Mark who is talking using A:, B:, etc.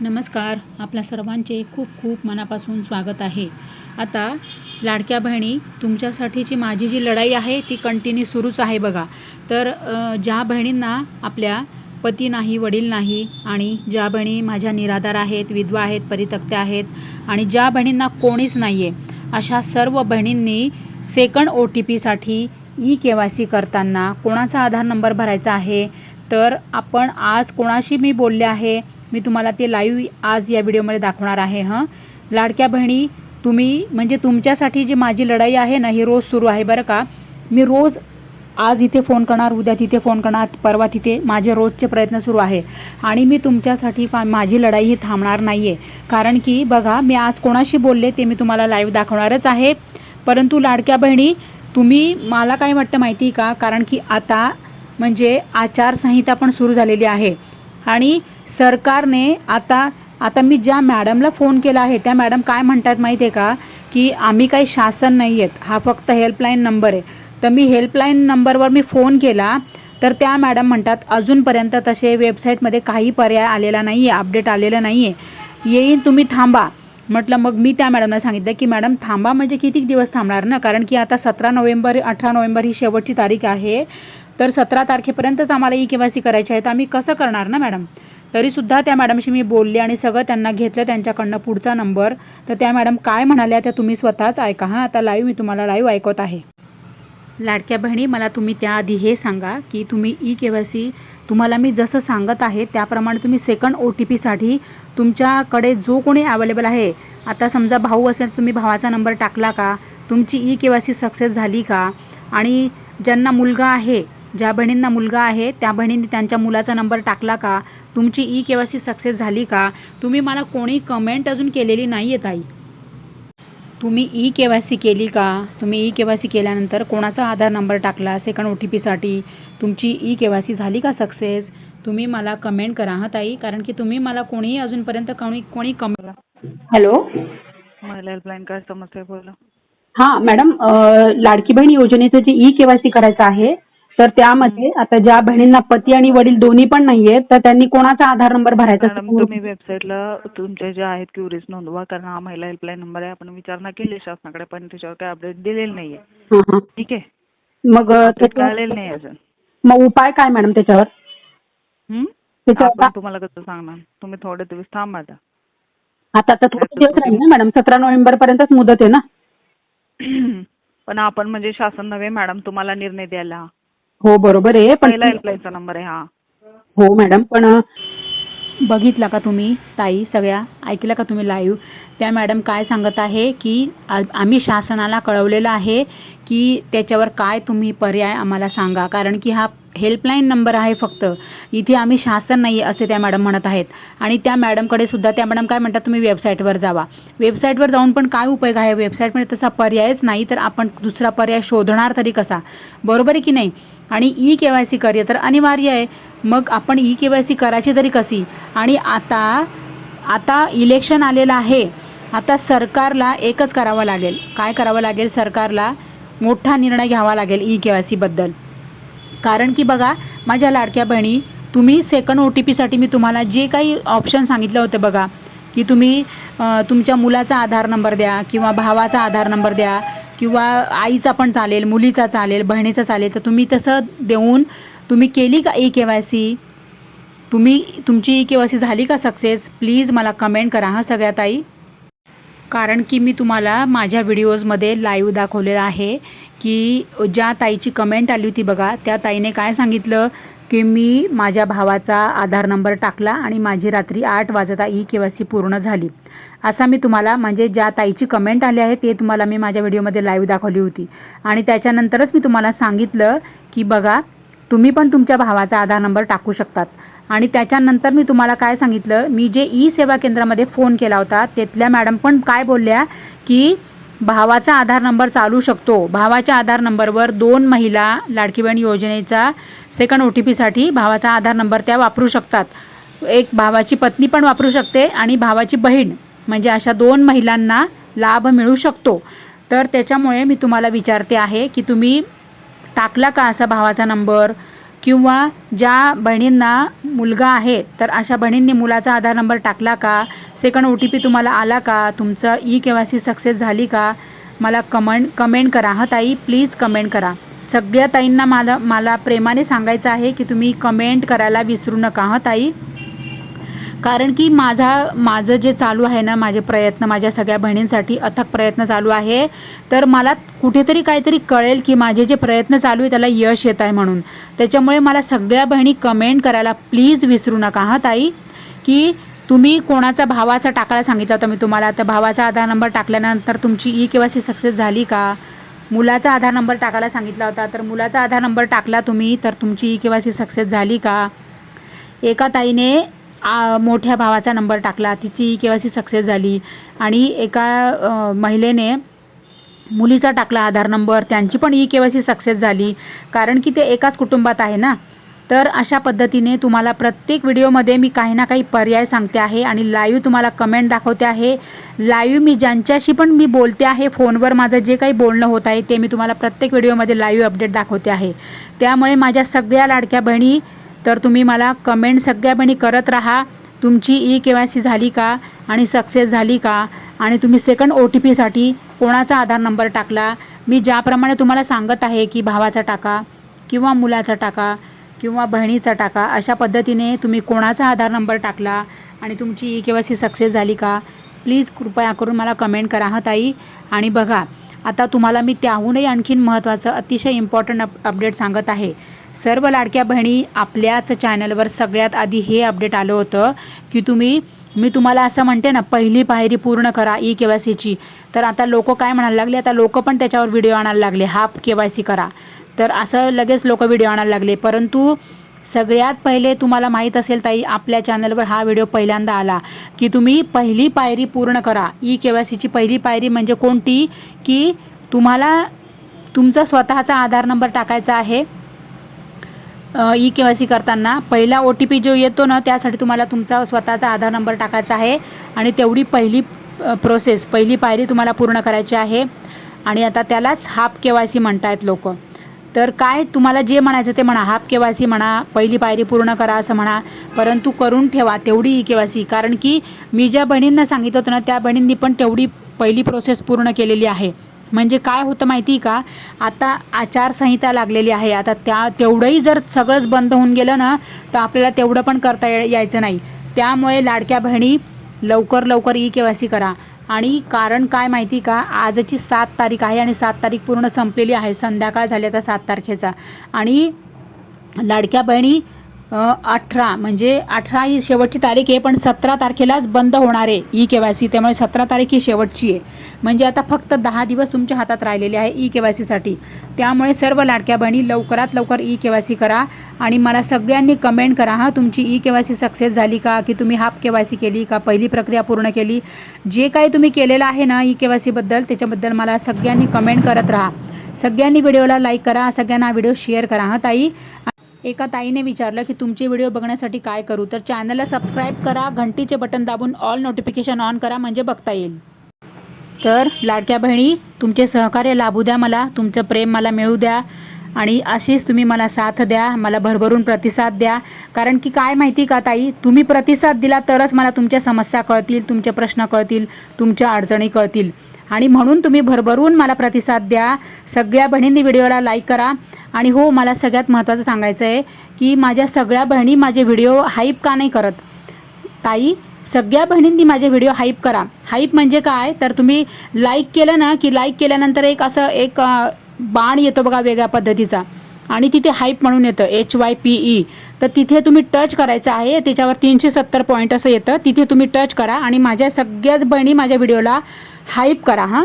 A: नमस्कार. आपल्या सर्वांचे खूप खूप मनापासून स्वागत आहे. आता लाडक्या बहिणी तुमच्यासाठीची माझी जी लढाई आहे ती कंटिन्यू सुरूच आहे बघा. तर ज्या बहिणींना आपल्या पती नाही वडील नाही आणि ज्या बहिणी माझ्या निराधार आहेत विधवा आहेत परितक्त्या आहेत आणि ज्या बहिणींना कोणीच नाही आहे अशा सर्व बहिणींनी सेकंड ओ टी पीसाठी ई के वाय सी करताना कोणाचा आधार नंबर भरायचा आहे? तर आपण आज कोणाशी मी बोलले आहे? मी तुम्हाला ते लाईव्ह आज या व्हिडिओमध्ये दाखवणार आहे हं. लाडक्या बहिणी तुम्ही म्हणजे तुमच्यासाठी जी माझी लढाई आहे ना ही रोज सुरू आहे बरं का? मी रोज आज इथे फोन करणार उद्या तिथे फोन करणार परवा तिथे माझे रोजचे प्रयत्न सुरू आहे. आणि मी तुमच्यासाठी माझी लढाई ही थांबणार नाही आहे कारण की बघा मी आज कोणाशी बोलले ते मी तुम्हाला लाईव्ह दाखवणारच आहे. परंतु लाडक्या बहिणी तुम्ही मला काय वाटतं माहिती आहे का? कारण की आता म्हणजे आचारसंहिता पण सुरू झालेली आहे. आणि सरकारने आता आता मी ज्या मॅडमला फोन केला आहे त्या मॅडम काय म्हणतात माहिती आहे का? की आम्ही काही शासन नाही आहेत हा फक्त हेल्पलाईन नंबर आहे. तर मी हेल्पलाईन नंबरवर मी फोन केला तर त्या मॅडम म्हणतात अजूनपर्यंत तसे वेबसाईटमध्ये काही पर्याय आलेला नाही आहे अपडेट आलेलं नाही आहे येईन तुम्ही थांबा. म्हटलं मग मी त्या मॅडमला सांगितलं की मॅडम थांबा म्हणजे किती दिवस थांबणार ना? कारण की आता सतरा नोव्हेंबर अठरा नोव्हेंबर ही शेवटची तारीख आहे. तर सतरा तारखेपर्यंतच आम्हाला ई के वाय सी करायची आहे. तर आम्ही कसं करणार ना मॅडम? तरीसुद्धा त्या मॅडमशी मी बोलले आणि सगळं त्यांना घेतलं त्यांच्याकडनं पुढचा नंबर. तर त्या मॅडम काय म्हणाल्या त्या तुम्ही स्वतःच ऐका हां. आता लाईव्ह मी तुम्हाला लाईव्ह ऐकत आहे. लाडक्या बहिणी मला तुम्ही त्याआधी हे सांगा की तुम्ही ई के वाय सी तुम्हाला मी जसं सांगत आहे त्याप्रमाणे तुम्ही सेकंड ओ टी पीसाठी तुमच्याकडे जो कोणी अवेलेबल आहे आता समजा भाऊ असेल तुम्ही भावाचा नंबर टाकला का? तुमची E K Y C success झाली का? आणि ज्यांना मुलगा आहे ज्या बहिणींना मुलगा आहे त्या बहिणींनी त्यांच्या मुलाचा नंबर टाकला का? तुमची E K Y C success झाली का? तुम्ही मला कोणी कमेंट अजून केलेली नाही आहे ताई. तुम्ही ई के वाय सी केली का? तुम्ही ई के वाय सी केल्यानंतर कोणाचा आधार नंबर टाकला सेकंड ओ टी पीसाठी तुमची ई के वाय सी झाली का सक्सेस? तुम्ही मला कमेंट करा हां ताई. कारण की तुम्ही मला कोणीही अजूनपर्यंत कोणी कोणी कमेंट
B: हॅलो?
C: महिला हेल्पलाईन काय समस्या बोला.
B: हा मॅडम लाडकी बहीण योजनेचं जे ई केवायसी करायचं आहे तर त्यामध्ये आता ज्या बहिणींना पती आणि वडील दोन्ही पण नाहीयेत तर त्यांनी कोणाचा आधार नंबर भरायचा
C: मॅडम तुम्ही वेबसाईटला तुमचे जे आहेत क्युरीज नोंदवा कारण हा महिला हेल्पलाईन नंबर आहे. आपण विचारणा केली शासनाकडे पण त्याच्यावर काही अपडेट दिलेलं नाहीये. ठीक आहे?
B: मग
C: कळलेलं नाही अजून.
B: मग उपाय काय मॅडम त्याच्यावर?
C: हं? तुम्हाला कसं सांगणार? तुम्ही थोडे दिवस थांबा आता.
B: आता आता थोडे दिवस राहील ना मॅडम? सतरा नोव्हेंबर पर्यंतच मुदत आहे ना?
C: पण आपण म्हणजे शासन नव्हे मॅडम तुम्हाला निर्णय द्यायला.
B: हो बरोबर आहे पण
C: पहिला हेल्पलाईनचा नंबर आहे हा.
B: हो मॅडम पण
A: बघितला का तुम्ही ताई सगळ्या? ऐकलं का तुम्ही लाईव्ह त्या मॅडम काय सांगत आहे की आ- आम्ही शासनाला कळवलेलं आहे की त्याच्यावर काय तुम्ही पर्याय आम्हाला सांगा. कारण की हा हेल्पलाईन नंबर आहे फक्त. इथे आम्ही शासन नाही असे त्या मॅडम म्हणत आहेत. आणि त्या मॅडमकडे सुद्धा त्या मॅडम काय म्हणतात तुम्ही वेबसाईटवर जावा. वेबसाईटवर जाऊन पण काय उपयोग आहे? वेबसाईटमध्ये तसा पर्यायच नाही तर आपण दुसरा पर्याय शोधणार तरी कसा? बरोबर आहे की नाही? आणि ई के वाय सी कार्य तर अनिवार्य आहे. मग आपण ई के वाय सी करायची तरी कशी? आणि आता आता इलेक्शन आलेलं आहे. आता सरकारला एकच करावं लागेल. काय करावं लागेल सरकारला? मोठा निर्णय घ्यावा लागेल ई के वाय सीबद्दल कारण की बघा माझ्या लाडक्या बहिणी तुम्ही सेकंड ओ टी पीसाठी मी तुम्हाला जे काही ऑप्शन सांगितलं होतं बघा की तुम्ही तुमच्या मुलाचा आधार नंबर द्या किंवा भावाचा आधार नंबर द्या किंवा आईचा पण चालेल मुलीचा चालेल बहिणीचा चालेल तर तुम्ही तसं देऊन तुम्ही केली का ई के वाय सी तुम्ही तुमची ई के वाय सी झाली का सक्सेस प्लीज मला कमेंट करा हां सगळ्या ताई. कारण की मी तुम्हाला माझ्या व्हिडिओजमध्ये लाईव्ह दाखवलेलं आहे की ज्या ताईची कमेंट आली होती बघा त्या ताईने काय सांगितलं? की मी माझ्या भावाचा आधार नंबर टाकला आणि माझी रात्री आठ वाजता ई के वाय सी पूर्ण झाली. असा मी तुम्हाला म्हणजे ज्या ताईची कमेंट आली आहे ते तुम्हाला मी माझ्या व्हिडिओमध्ये लाईव्ह दाखवली होती. आणि त्याच्यानंतरच मी तुम्हाला सांगितलं की बघा तुम्ही पण तुमच्या भावाचा आधार नंबर टाकू शकतात. आणि त्याच्यानंतर मी तुम्हाला काय सांगितलं मी जे ई सेवा केंद्रामध्ये फोन केला होता तिथल्या मॅडम पण काय बोलल्या की भावाचा आधार नंबर चालू शकतो. भावाच्या आधार नंबरवर दोन महिला लाडकी बहीण योजनेचा सेकंड ओ टी पीसाठी भावाचा आधार नंबर त्या वापरू शकतात. एक भावाची पत्नी पण वापरू शकते आणि भावाची बहीण म्हणजे अशा दोन महिलांना लाभ मिळू शकतो. तर त्याच्यामुळे मी तुम्हाला विचारते आहे की तुम्ही टाकला का असा भावाचा नंबर? किंवा ज्या बहिणींना मुलगा आहे तर अशा बहिणींनी मुलाचा आधार नंबर टाकला का? सेकंड ओ टी पी तुम्हाला आला का? तुमचं E K Y C success झाली का? मला कमेंट कमेंट करा. हां ताई प्लीज कमेंट करा. सगळ्या ताईंना मला मला प्रेमाने सांगायचं आहे की तुम्ही कमेंट करायला विसरू नका. हां ताई. कारण की माझा माझं जे चालू आहे ना माझे प्रयत्न माझ्या सगळ्या बहिणींसाठी अथक प्रयत्न चालू आहे. तर मला कुठेतरी काहीतरी कळेल की माझे जे प्रयत्न चालू आहे त्याला यश येत आहे म्हणून. त्याच्यामुळे मला सगळ्या बहिणी कमेंट करायला प्लीज विसरू नका. हां ताई? की तुम्ही कोणाचा भावाचा टाकायला सांगितलं होतं मी तुम्हाला? तर भावाचा आधार नंबर टाकल्यानंतर तुमची E K Y C success झाली का? मुलाचा आधार नंबर टाकायला सांगितला होता. तर मुलाचा आधार नंबर टाकला तुम्ही तर तुमची E K Y C success झाली का? एका ताईने आ, मोठ्या भावाचा नंबर टाकला. तिची के वाय सी सक्सेस झाली? आणि एका महिलेने मुलीचा टाकला आधार नंबर. त्यांची पण E K Y C success झाली? कारण की ते एकाच कुटुंबात आहे ना? तर अशा पद्धतीने तुम्हाला प्रत्येक व्हिडिओमध्ये मी काही ना काही पर्याय सांगते आहे आणि लाईव्ह तुम्हाला कमेंट दाखवते आहे. लाईव्ह मी ज्यांच्याशी पण मी बोलते आहे फोनवर माझं जे काही बोलणं होत आहे ते मी तुम्हाला प्रत्येक व्हिडिओमध्ये लाईव्ह अपडेट दाखवते आहे. त्यामुळे माझ्या सगळ्या लाडक्या बहिणी तर तुम्ही मला कमेंट सगळ्यापणी करत राहा. तुमची ई के वाय सी झाली का? आणि सक्सेस झाली का? आणि तुम्ही सेकंड ओ टी पीसाठी कोणाचा आधार नंबर टाकला? मी ज्याप्रमाणे तुम्हाला सांगत आहे की भावाचा टाका किंवा मुलाचा टाका किंवा बहिणीचा टाका अशा पद्धतीने तुम्ही कोणाचा आधार नंबर टाकला आणि तुमची E K Y C success झाली का? प्लीज कृपया करून मला कमेंट करा हा ताई. आणि बघा आता तुम्हाला मी त्याहूनही आणखीन महत्त्वाचं अतिशय इम्पॉर्टंट अप अपडेट सांगत आहे. सर्व लाडक्या बहिणी आपल्याच चॅनलवर सगळ्यात आधी हे अपडेट आलं होतं की तुम्ही मी तुम्हाला असं म्हणते ना पहिली पायरी पूर्ण करा ई के वाय सीची तर आता लोक काय म्हणायला लागले? आता लोक पण त्याच्यावर व्हिडिओ आणायला लागले. हाफ के वाय सी करा. तर असं लगेच लोक व्हिडिओ आणायला लागले. परंतु सगळ्यात पहिले तुम्हाला माहीत असेल ताई आपल्या चॅनलवर हा व्हिडिओ पहिल्यांदा आला की तुम्ही पहिली पायरी पूर्ण करा. ई के वाय सीची पहिली पायरी म्हणजे कोणती? की तुम्हाला तुमचा स्वतःचा आधार नंबर टाकायचा आहे. ई के वाय सी करताना पहिला ओ टी पी जो येतो ना त्यासाठी तुम्हाला तुमचा स्वतःचा आधार नंबर टाकायचा आहे आणि तेवढी पहिली प्रोसेस पहिली पायरी तुम्हाला पूर्ण करायची आहे. आणि आता त्यालाच हाफ के वाय सी म्हणतायत लोक. तर काय तुम्हाला जे म्हणायचं ते म्हणा हाफ के वाय सी म्हणा पहिली पायरी पूर्ण करा असं म्हणा परंतु करून ठेवा तेवढी ई के वाय सी. कारण की मी ज्या बहिणींना सांगितलं होतं ना त्या बहिणींनी पण तेवढी पहिली प्रोसेस पूर्ण केलेली आहे. म्हणजे काय होतं माहिती आहे का? आता आचारसंहिता लागलेली आहे. आता त्या तेवढंही जर सगळंच बंद होऊन गेलं ना तर आपल्याला तेवढं पण करता यायचं नाही. त्यामुळे लाडक्या बहिणी लवकर लवकर ई के वाय सी करा. आणि कारण काय माहिती का? आजची सात तारीख आहे आणि सात तारीख पूर्ण संपलेली आहे. संध्याकाळ झाली आता सात तारखेचा. आणि लाडक्या बहिणी अठरा म्हणजे अठरा ही शेवटची तारीख आहे पण सतरा तारखेलाच बंद होणार आहे ई के वाय सी त्यामुळे सतरा तारीख ही शेवटची आहे. म्हणजे आता फक्त दहा दिवस तुमच्या हातात राहिलेले आहे ई के वाय सीसाठी त्यामुळे सर्व लाडक्या बहिणी लवकरात लवकर ई के वाय सी करा आणि मला सगळ्यांनी कमेंट करा हां तुमची E K Y C success झाली का की तुम्ही हाफ के वाय सी केली का पहिली प्रक्रिया पूर्ण केली. जे काही तुम्ही केलेलं आहे ना ई के वाय सीबद्दल त्याच्याबद्दल मला सगळ्यांनी कमेंट करत राहा. सगळ्यांनी व्हिडिओला लाईक करा सगळ्यांना व्हिडिओ शेअर करा हां ताई. एका ताईने विचारलं की तुमचे व्हिडिओ बघण्यासाठी काय करू? तर चॅनलला सबस्क्राईब करा घंटीचे बटन दाबून ऑल नोटिफिकेशन ऑन करा म्हणजे बघता येईल. तर लाडक्या बहिणी तुमचे सहकार्य लाभू द्या मला तुमचं प्रेम मला मिळू द्या आणि अशीच तुम्ही मला साथ द्या मला भरभरून प्रतिसाद द्या. कारण की काय माहिती का ताई तुम्ही प्रतिसाद दिला तरच मला तुमच्या समस्या कळतील तुमचे प्रश्न कळतील तुमच्या अडचणी कळतील. आणि म्हणून तुम्ही भरभरून मला प्रतिसाद द्या. सगळ्या बहिणींनी व्हिडिओला लाईक करा. आणि हो मला सगळ्यात महत्त्वाचं सांगायचं आहे की माझ्या सगळ्या बहिणी माझे व्हिडिओ हाईप का नाही करत? ताई सगळ्या बहिणींनी माझे व्हिडिओ हाईप करा. हाईप म्हणजे काय? तर तुम्ही लाईक केलं ना की लाईक केल्यानंतर एक असं एक बाण येतो बघा वेगळ्या पद्धतीचा. आणि तिथे हाईप म्हणून येतं एच वाय पी ई तर तिथे तुम्ही टच करायचं आहे त्याच्यावर तीनशे सत्तर पॉईंट असं येतं. तिथे तुम्ही टच करा आणि माझ्या सगळ्याच बहिणी माझ्या व्हिडिओला हाईप करा हां.